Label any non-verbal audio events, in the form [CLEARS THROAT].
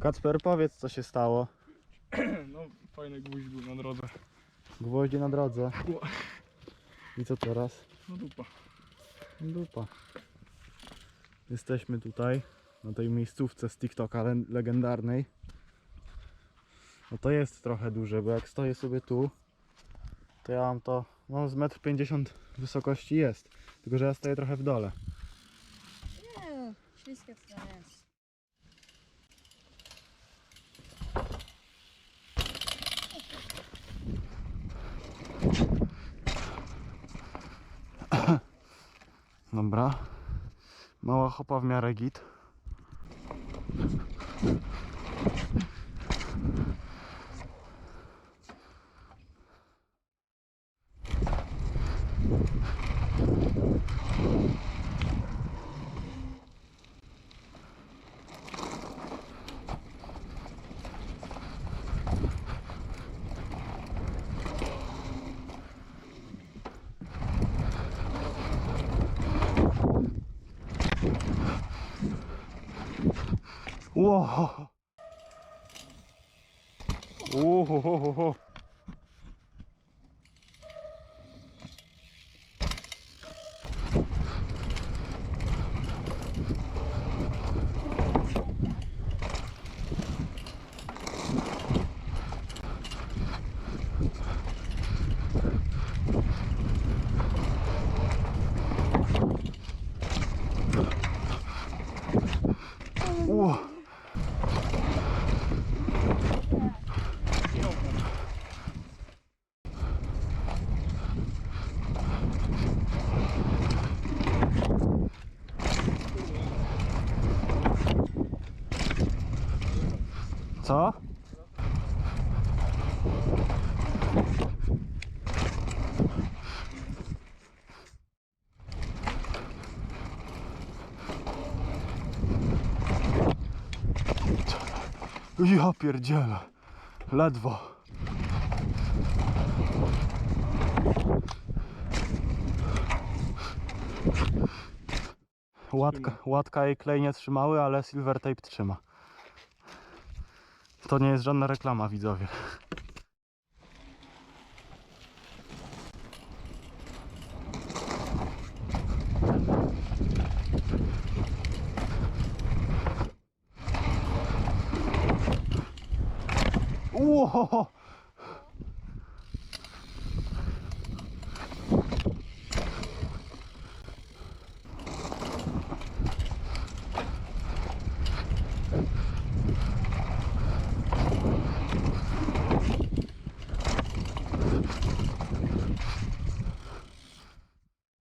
Kacper, powiedz co się stało. [CLEARS THROAT] No, fajny gwóźdź był na drodze. Gwoździe na drodze. I co teraz? No dupa. Dupa. Jesteśmy tutaj, na tej miejscówce z TikToka le- legendarnej. No to jest trochę duże, bo jak stoję sobie tu, to ja mam to, no z 1,50 m wysokości jest. Tylko, że ja stoję trochę w dole. Nie, śliskie to nie jest. [COUGHS] Dobra. Mała hopa w miarę git. 우와. 오호호호 우와. Co? Ja pierdzielę. Ledwo. Łatka, łatka i klej nie trzymały, ale silver tape trzyma. To nie jest żadna reklama, widzowie. Ło!